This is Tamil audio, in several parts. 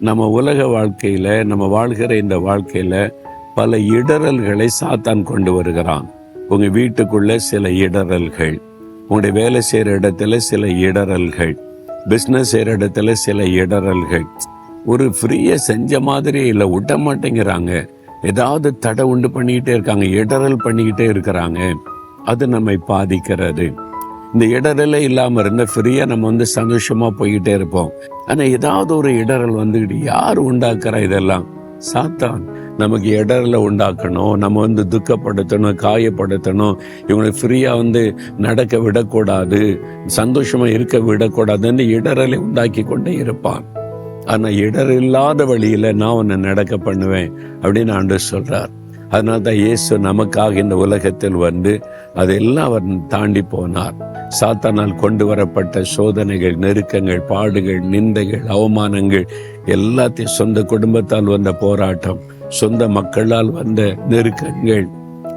நம்ம உலக வாழ்க்கையில் நம்ம வாழ்கிற இந்த வாழ்க்கையில் பல இடரல்களை சாத்தான் கொண்டு வருகிறான். உங்கள் வீட்டுக்குள்ளே சில இடரல்கள் உங்களுடைய வேலை செய்கிற இடத்துல சில இடரல்கள் பிஸ்னஸ் செய்கிற இடத்துல சில இடரல்கள் ஒரு ஃப்ரீயை செஞ்ச மாதிரி இல்லை விட மாட்டேங்கிறாங்க. ஏதாவது தடை உண்டு பண்ணிக்கிட்டே இருக்காங்க இடரல் பண்ணிக்கிட்டே இருக்கிறாங்க. அது நம்மை பாதிக்கிறது. இந்த இடரலே இல்லாமல் இருந்த ஃப்ரீயாக நம்ம வந்து சந்தோஷமாக போய்கிட்டே இருப்போம். ஆனால் ஏதாவது ஒரு இடரல் வந்துக்கிட்டு யார் உண்டாக்குறா இதெல்லாம்? சாத்தான். நமக்கு இடரலை உண்டாக்கணும் நம்ம வந்து துக்கப்படுத்தணும் காயப்படுத்தணும் இவங்களை ஃப்ரீயாக வந்து நடக்க விடக்கூடாது சந்தோஷமாக இருக்க விடக்கூடாதுன்னு இடரலை உண்டாக்கி கொண்டே இருப்பான். ஆனால் இடர் இல்லாத வழியில் நான் உன்னை நடக்க பண்ணுவேன் அப்படின்னு ஆண்டு சொல்கிறார் அதனால தான் இயேசு நமக்காக இந்த உலகத்தில் வந்து அதெல்லாம் அவர் தாண்டி போனார். சாத்தானால் கொண்டு வரப்பட்ட சோதனைகள் நெருக்கங்கள் பாடுகள் நிந்தைகள் அவமானங்கள் எல்லாத்தையும் சொந்த குடும்பத்தால் வந்த போராட்டம் சொந்த மக்களால் வந்த நெருக்கங்கள்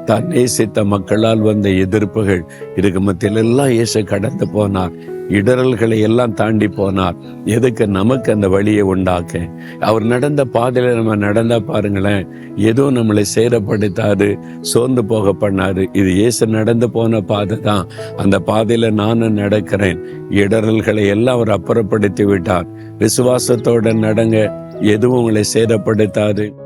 தான் நேசித்த மக்களால் வந்த எதிர்ப்புகள் இதுக்கு மத்தியில் எல்லாம் இயேசு கடந்து போனார். இடரல்களை எல்லாம் தாண்டி போனார். எதுக்கு நமக்கு அந்த வழியை உண்டாக்க? அவர் நடந்த பாதையில நம்ம நடந்தா பாருங்களேன். எதுவும் நம்மளை சேதப்படுத்தாது சோர்ந்து போக பண்ணாரு இது இயேசு நடந்து போன பாதை தான். அந்த பாதையில நானும் நடக்கிறேன். இடரல்களை எல்லாம் அவர் அப்புறப்படுத்தி விட்டார். விசுவாசத்தோட நடங்க. எதுவும் உங்களை சேதப்படுத்தாது.